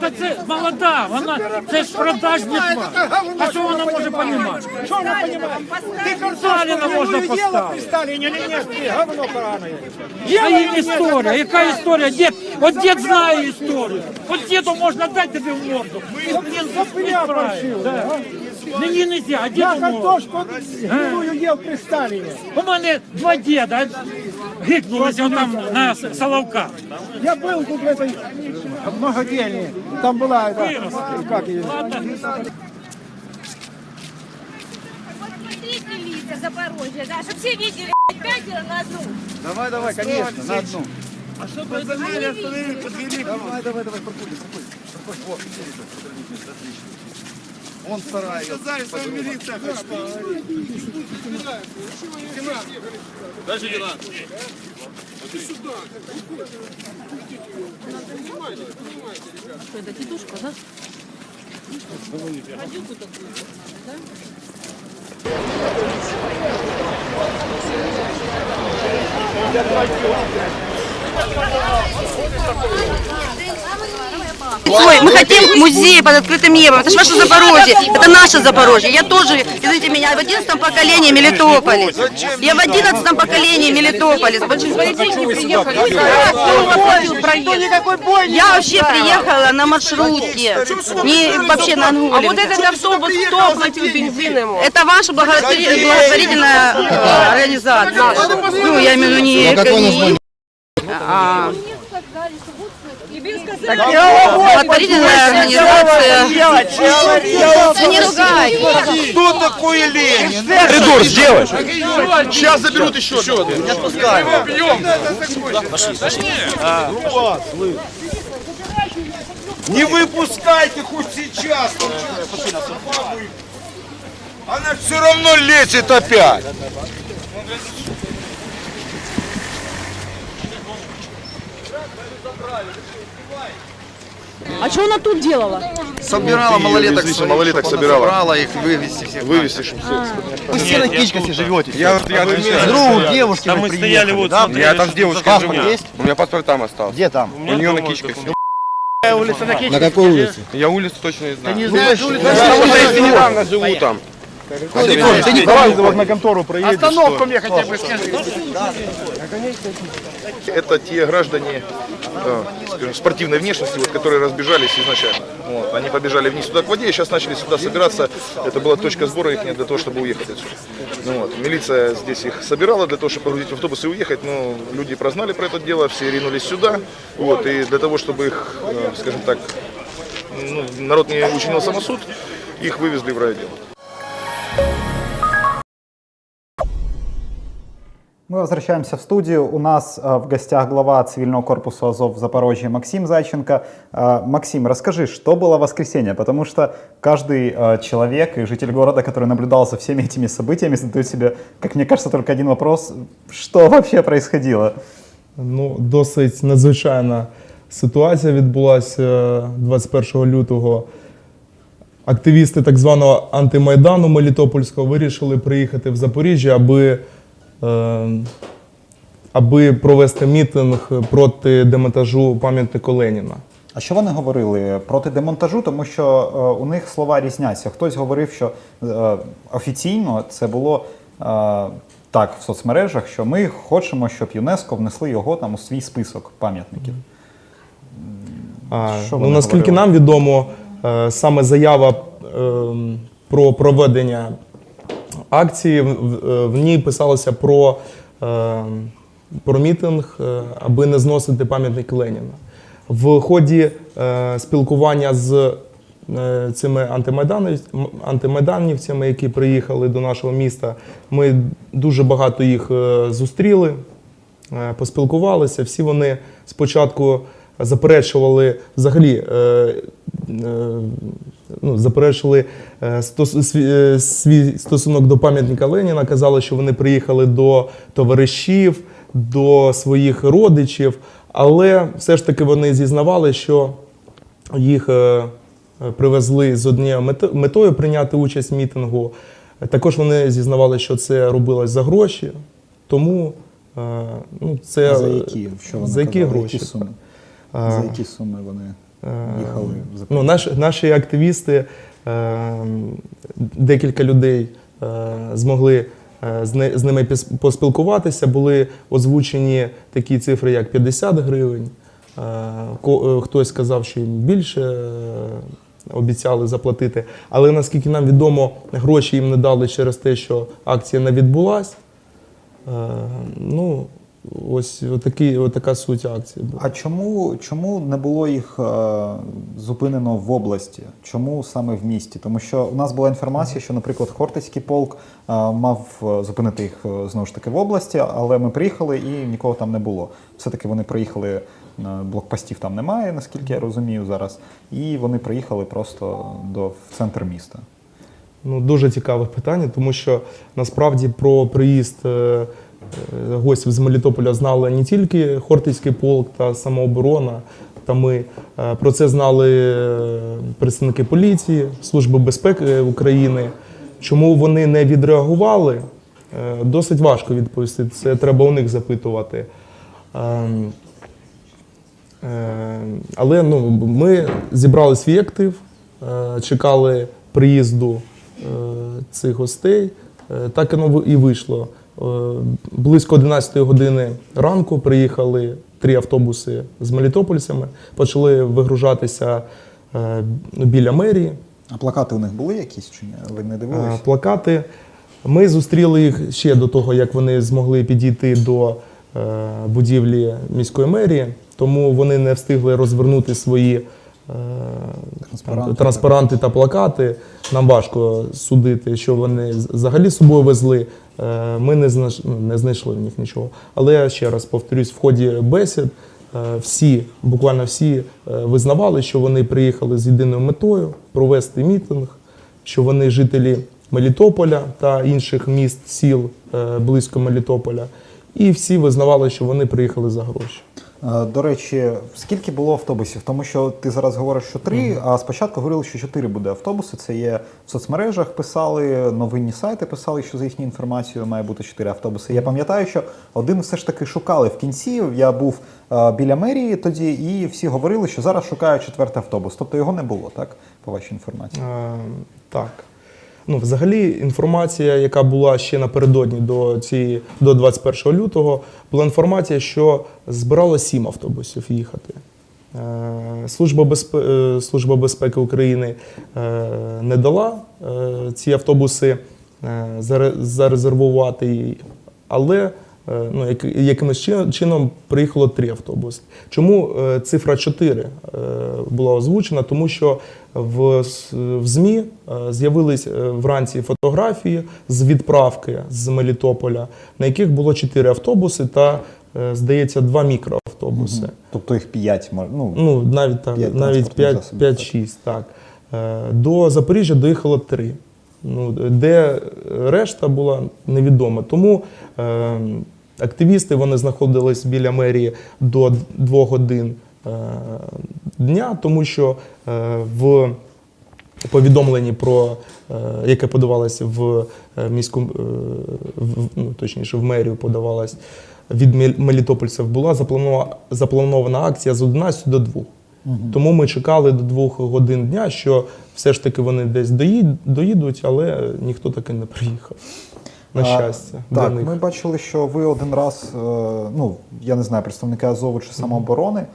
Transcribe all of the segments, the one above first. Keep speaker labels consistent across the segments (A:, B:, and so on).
A: Та це молода, вона це ж продажництво. А що вона може понімати? Що вона понімає? Сталіна можна поставити.
B: Сталине или нет, ты говно поганое.
A: А їм історія, яка історія? Дід, от дід знає історію. От діду можна дати тобі в морду. І, блін, відправить. Да. Мені не можна, а
B: Я
A: діду можна.
B: картошку гнилую ел при Сталине.
A: У мене два діда гикнулися там на Соловка.
B: Я был тут в этой многодельне. Там была эта, как ее,
A: Ладно.
C: Посмотрите лица Запорожья, да, чтобы все видели пятеро на одну.
B: Давай, давай, конечно, на одну.
C: Они видели.
B: Давай, давай, давай, проходи, проходи. Проходи, вот, отлично. Он сарай. Сказали, что милиция
D: хочет. Дальше не надо. Сюда. Понимаете, понимаете, ребята. Что, это тетушка, да? Ходилку такую, да? Я
E: Ой, мы хотим музей под открытым небом. Это же ваше Запорожье. Это наше Запорожье. Я тоже, извините меня, в 11 поколении Мелитополе. Я в 11 поколении Мелитополе. Я вообще приехала на маршрутке. Не вообще на Ангуле. А вот этот автобус кто оплатил бензин ему? Это ваша благотвори- благотворительная э, организация. Ну, я имею в виду не... Благотворительная организация. Не ругай.
F: Кто такой Ленин? Ты дур, сделай. Сейчас заберут еще. Не отпускай. Мы его. Пошли. Не выпускайте хоть сейчас. Она все равно лечит опять.
G: А что она тут делала?
D: Собирала малолеток,
F: малолеток собирала.
D: собрала их, вывести всех.
F: Вывести, чтобы
D: Вы все на Кичкасе живете.
F: Я, я отвечаю.
D: Другу, девушки Там мы стояли вот, да?
F: Я там с девушкой
D: Паспорт
F: живу.
D: есть?
F: У меня паспорт там остался.
D: Где там?
F: У нее на Кичкасе.
D: На какой улице?
F: Я улицу точно не знаю.
D: Не знаешь улицу?
F: Потому что я недавно живу там.
D: Ты не
B: Давай вот на контору проедешь.
F: Остановку
B: мне хотя бы скажи.
F: Это те граждане э, скажем, спортивной внешности, вот, которые разбежались изначально. Вот, они побежали вниз туда к воде, и сейчас начали сюда собираться. Это была точка сбора их для того, чтобы уехать отсюда. Ну, вот, милиция здесь их собирала для того, чтобы погрузить в автобус и уехать. Но люди прознали про это дело, все ринулись сюда. Вот, и для того, чтобы их, э, скажем так, ну, народ не учинил самосуд, их вывезли в райотдел.
H: Мы возвращаемся в студию. У нас э, в гостях глава цивильного корпуса Азов в Запорожье Максим Зайченко. Э, Максим, расскажи, что было в воскресенье? Потому что каждый э, человек и житель города, который наблюдал за всеми этими событиями, задает себе, как мне кажется, только один вопрос. Что вообще происходило?
I: Ну, досить надзвичайна ситуація відбулася е, 21 лютого. Активісти так званого антимайдану Мелітопольського вирішили приїхати в Запоріжжя, аби, е, аби провести мітинг проти демонтажу пам'ятника Леніна.
H: А що вони говорили проти демонтажу? Тому що е, у них слова різняться. Хтось говорив, що е, офіційно це було е, так в соцмережах, що ми хочемо, щоб ЮНЕСКО внесли його там у свій список пам'ятників.
I: А,
H: Що
I: ну, наскільки
H: говорили?
I: нам відомо, е, саме заява ем, про проведення акції, в, в- в ній писалося про, ем, про мітинг, е, аби не зносити пам'ятник Леніна. В ході е, спілкування з е, цими антимайданів, антимайданівцями, які приїхали до нашого міста, ми дуже багато їх е, зустріли е, поспілкувалися. Всі вони спочатку заперечували взагалі. Ну, заперечили е, свій, е, стосунок до пам'ятника Леніна, казали, що вони приїхали до товаришів, до своїх родичів, але все ж таки вони зізнавали, що їх е, привезли з однією мет- метою прийняти участь в мітингу. Також вони зізнавали, що це робилось за гроші. Тому ну, це
H: За які? Що вони
I: за які
H: казали?
I: гроші?
H: Які суми? За які суми вони їхали?
I: Ну, наші, наші активісти, е, декілька людей е, змогли е, з, ними поспілкуватися. Були озвучені такі цифри, як 50 гривень. Е, хтось сказав, що їм більше обіцяли заплатити. Але наскільки нам відомо, гроші їм не дали через те, що акція не відбулась. Ну, ось отакий, отака суть акції була.
H: А чому, чому не було їх е, зупинено в області? Чому саме в місті? Тому що у нас була інформація, що, наприклад, Хортицький полк е, мав е, зупинити їх е, знову ж таки в області, але ми приїхали і нікого там не було. Все-таки вони приїхали, е, блокпостів там немає, наскільки я розумію зараз. І вони приїхали просто до в центр міста.
I: Ну, дуже цікаве питання, тому що насправді про приїзд е, гостів з Мелітополя знали не тільки Хортицький полк та самооборона. Та ми Е, про це знали е, представники поліції, Служби безпеки України. Чому вони не відреагували? е, Досить важко відповісти. Це треба у них запитувати. Ем, Е, Але ну, ми зібрали свій актив, е, чекали приїзду е, цих гостей. Е, Так і вийшло. Е, Близько 11 години ранку приїхали три автобуси з мелітопольцями, почали вигружатися е, біля мерії.
H: А плакати у них були якісь чи ні? Ви не дивилися?
I: плакати. Ми зустріли їх ще до того, як вони змогли підійти до е, будівлі міської мерії, тому вони не встигли розвернути свої
H: Транспаранти,
I: транспаранти та плакати. Нам важко судити, що вони взагалі з собою везли. Е, Ми не, знаш... ну, не знайшли в них нічого. Але я ще раз повторюсь, в ході бесід е, всі, буквально всі е, визнавали, що вони приїхали з єдиною метою провести мітинг, що вони жителі Мелітополя та інших міст, сіл близько Мелітополя. І всі визнавали, що вони приїхали за гроші.
H: Е, До речі, скільки було автобусів? Тому що ти зараз говориш, що три, а спочатку говорили, що чотири буде автобуси. Це є в соцмережах, писали, новинні сайти писали, що за їхню інформацією має бути чотири автобуси. Я пам'ятаю, що один все ж таки шукали в кінці. Я був е, біля мерії тоді, і всі говорили, що зараз шукають четвертий автобус. Тобто його не було, так? По вашій інформації.
I: Е, Так. Ну, взагалі, інформація, яка була ще напередодні до цієї до 21 лютого, була інформація, що збирало сім автобусів їхати. Е, Служба, безпе... е, Служба безпеки України е, не дала ці автобуси заре- зарезервувати, але ну, як- якимось чи- чином приїхало три автобуси. Чому е, цифра 4 е, була озвучена? Тому що в, в ЗМІ е, з'явились е, вранці фотографії з відправки з Мелітополя, на яких було 4 автобуси та, е, здається, два мікроавтобуси.
H: Тобто їх п'ять мож- ну,
I: Ну, навіть так, навіть
H: транспортних засобів,
I: 5-6, так. Е, До Запоріжжя доїхало три. Ну, де решта була невідома. Тому е, активісти вони знаходились біля мерії до 2 годин е, дня, тому що е, в повідомленні про е, яке подавалося в е, міську е, в- ну, точніше в мерію подавалось від Мел- мелітопольців, була запланована, запланована акція з 11 до 2. Тому ми чекали до двох годин дня, що все ж таки вони десь доїд- доїдуть, але ніхто таки не приїхав. На щастя. а,
H: Так,
I: них.
H: ми бачили, що ви один раз, е, ну я не знаю, представники Азову чи самооборони,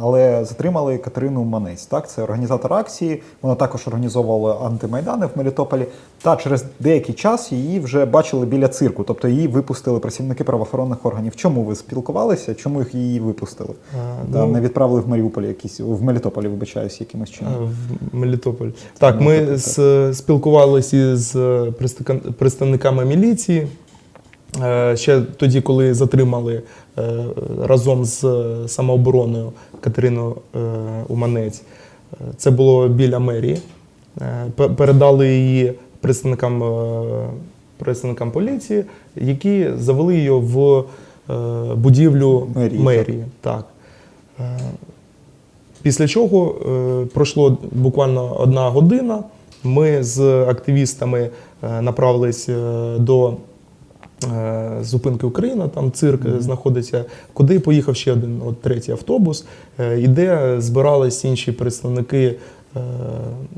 H: але затримали Катерину Манець. Так, це організатор акції. Вона також організовувала антимайдани в Мелітополі. Та через деякий час її вже бачили біля цирку, тобто її випустили працівники правоохоронних органів. Чому ви спілкувалися? Чому їх її випустили?
I: А,
H: Та
I: ну,
H: не відправили в Маріуполь якісь в Мелітополі, вибачаюсь, якимось
I: Е,
H: чином.
I: В Мелітополь. Так, ми з, спілкувалися представника- представниками міліції. Е, Ще тоді, коли затримали е, разом з самообороною Катерину е, Уманець, Е, це було біля мерії. Е, Передали її представникам, е, представникам поліції, які завели її в е, будівлю
H: Мерії,
I: мерії. Так. Е, Після чого е, пройшло буквально одна година. Ми з активістами е, направились е, до е, зупинки Україна, там цирк е, знаходиться, куди поїхав ще один от, третій автобус, е, і де збирались інші представники е,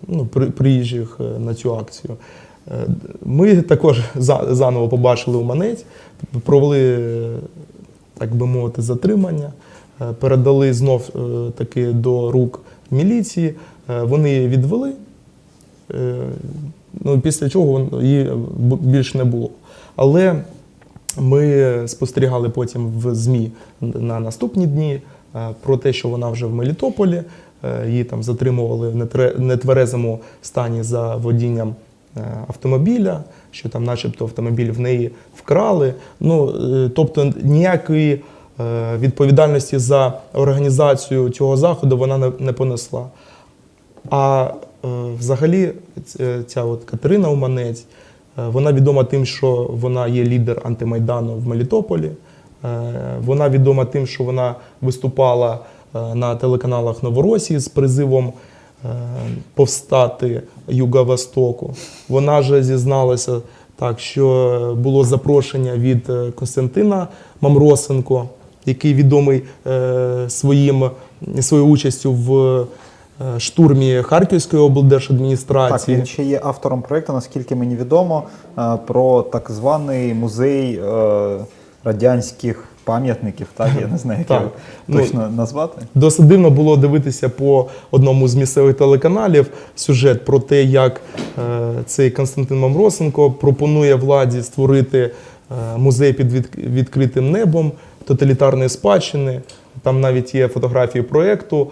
I: ну, при- приїжджих е, на цю акцію. Е, Ми також заново побачили Уманець, провели, е, так би мовити, затримання, е, передали знов е, таки до рук міліції. Е, Вони її відвели. Е, Ну, після чого її більш не було. Але ми спостерігали потім в ЗМІ на наступні дні е, про те, що вона вже в Мелітополі. Е, Її там затримували в нетверезому стані за водінням е, автомобіля, що там, начебто, автомобіль в неї вкрали. Ну, тобто ніякої відповідальності за організацію цього заходу вона не- не понесла. А взагалі ця от Катерина Уманець, вона відома тим, що вона є лідер антимайдану в Мелітополі. Е, Вона відома тим, що вона виступала е, на телеканалах Новоросії з призивом е, повстати Юго-Востоку. Вона же зізналася так, що було запрошення від е, Костянтина Мамросенко, який відомий е, своїм, своєю участю в е, штурмі Харківської облдержадміністрації.
H: Так, він ще є автором проєкту, наскільки мені відомо, е, про так званий музей е, радянських пам'ятників. Так, я не знаю, як його
I: Ну,
H: точно назвати.
I: Досить дивно було дивитися по одному з місцевих телеканалів сюжет про те, як е, цей Константин Мамросенко пропонує владі створити е, музей під відкритим небом тоталітарної спадщини. Там навіть є фотографії проєкту.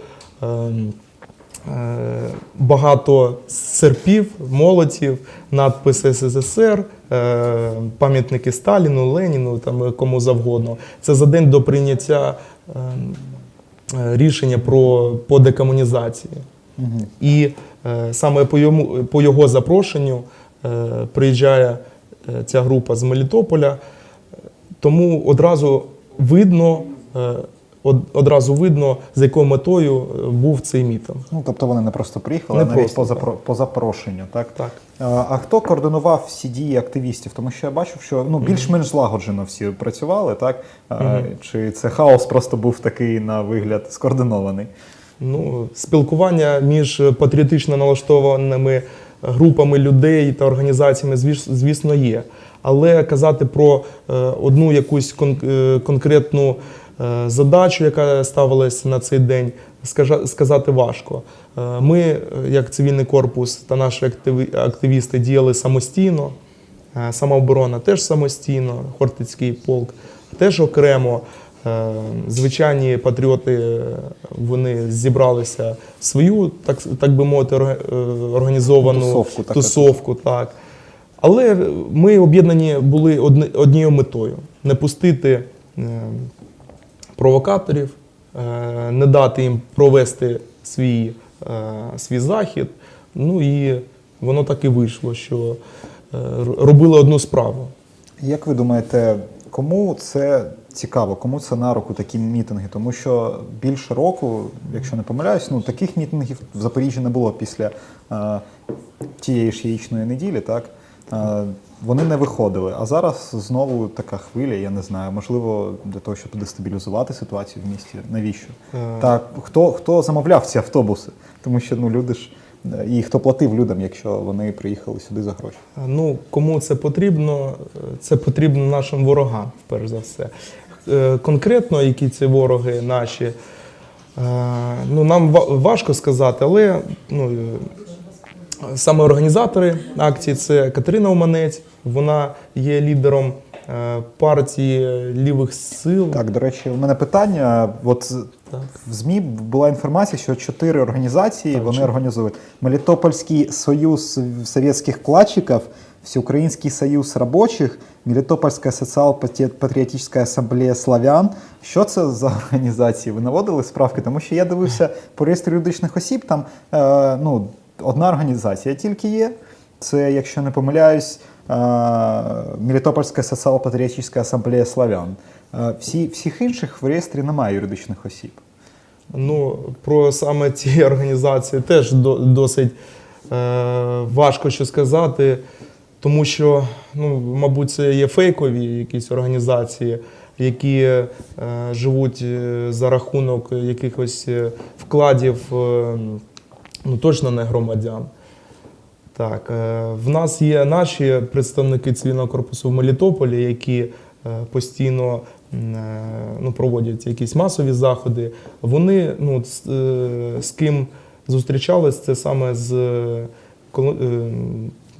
I: Е, Багато серпів, молотів, надписи СССР, е, пам'ятники Сталіну, Леніну, там кому завгодно. Це за день до прийняття е, рішення про по декомунізації. І е, саме по йому по його запрошенню е, приїжджає е, ця група з Мелітополя. Тому одразу видно, е, одразу видно, з якою метою е, був цей мітинг.
H: Ну, тобто вони не просто приїхали,
I: Не
H: навіть
I: просто,
H: по, запро... по запрошенню, так?
I: Так.
H: А, а хто координував всі дії активістів? Тому що я бачив, що ну, більш-менш злагоджено всі працювали, так? А, Чи це хаос просто був такий на вигляд скоординований?
I: Ну, спілкування між патріотично налаштованими групами людей та організаціями, звіс- звісно, є. Але казати про е, одну якусь кон- е, конкретну е, задачу, яка ставилась на цей день, сказати важко. Е, Ми, е, як цивільний корпус та наші активісти, діяли самостійно. Е, Самооборона теж самостійно, Хортицький полк теж окремо. Е, Звичайні патріоти е, вони зібралися в свою, так, так би мовити, е, організовану
H: Тусовку, так,
I: тусовку, так. Але ми об'єднані були однією метою не пустити е, провокаторів, е, не дати їм провести свій, е, свій захід. Ну і воно так і вийшло, що е, робили одну справу.
H: Як ви думаєте, кому це цікаво, кому це на руку такі мітинги? Тому що більше року, якщо не помиляюсь, ну таких мітингів в Запоріжжі не було після е, тієї ж яєчної неділі, так? Е, вони не виходили. А зараз знову така хвиля, я не знаю, можливо, для того, щоб дестабілізувати ситуацію в місті. Навіщо? Так, хто, хто замовляв ці автобуси? Тому що ну, люди ж. е, І хто платив людям, якщо вони приїхали сюди за гроші?
I: Ну, кому це потрібно? Це потрібно нашим ворогам, перш за все. Е, Конкретно, які це вороги наші, е, ну, нам ва- важко сказати, але ну, е, саме організатори акції це Катерина Уманець, вона є лідером е, партії лівих сил.
H: Так, до речі, у мене питання. От
I: Так.
H: в ЗМІ була інформація, що чотири організації вони організують: Мелітопольський союз совєтських вкладчиків, Всеукраїнський союз робочих, Мелітопольська соціал-патріотична асамблея славян. Що це за організації? Ви наводили справки? Тому що я дивився по реєстру юридичних осіб, там е, ну, одна організація тільки є. Це, якщо не помиляюсь, е, Мелітопольська соціал-патріотична асамблея славян. Е, Всі, всіх інших в реєстрі немає юридичних осіб.
I: Ну, про саме ці організації теж до- досить е, важко що сказати, тому що, ну, мабуть, це є фейкові якісь організації, які е, живуть е, за рахунок якихось вкладів, е, ну точно не громадян. Так, е, в нас є наші представники цивільного корпусу в Мелітополі, які е, постійно е, ну, проводять якісь масові заходи. Вони ну, з, з ким зустрічались, це саме з,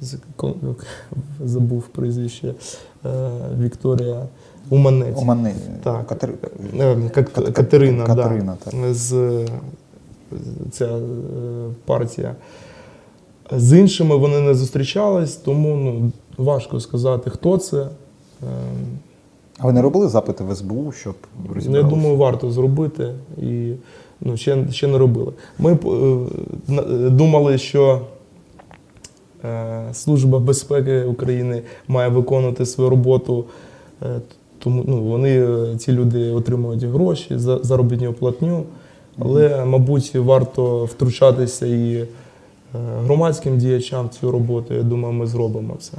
I: з забув прізвище Вікторія Уманець.
H: У мене
I: Так.
H: Катери...
I: Е, Катерина,
H: Катерина,
I: да.
H: так.
I: З, ця е, партія. З іншими вони не зустрічались, тому ну, важко сказати, хто це. Ем,
H: А ви не робили запити в СБУ, щоб
I: Ну, я думаю, варто зробити і ну, ще, ще не робили. Ми е, е, думали, що е, Служба безпеки України має виконувати свою роботу, е, тому ну, вони, е, ці люди отримують гроші за заробітну платню, але, мабуть, варто втручатися і е, громадським діячам в цю роботу. Я думаю, ми зробимо це.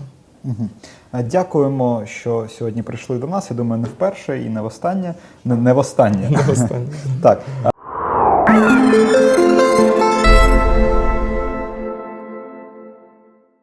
H: Дякуємо, що сьогодні прийшли до нас. Я думаю, не вперше і не востаннє. Не, не востаннє.
I: Останнє.
H: Так.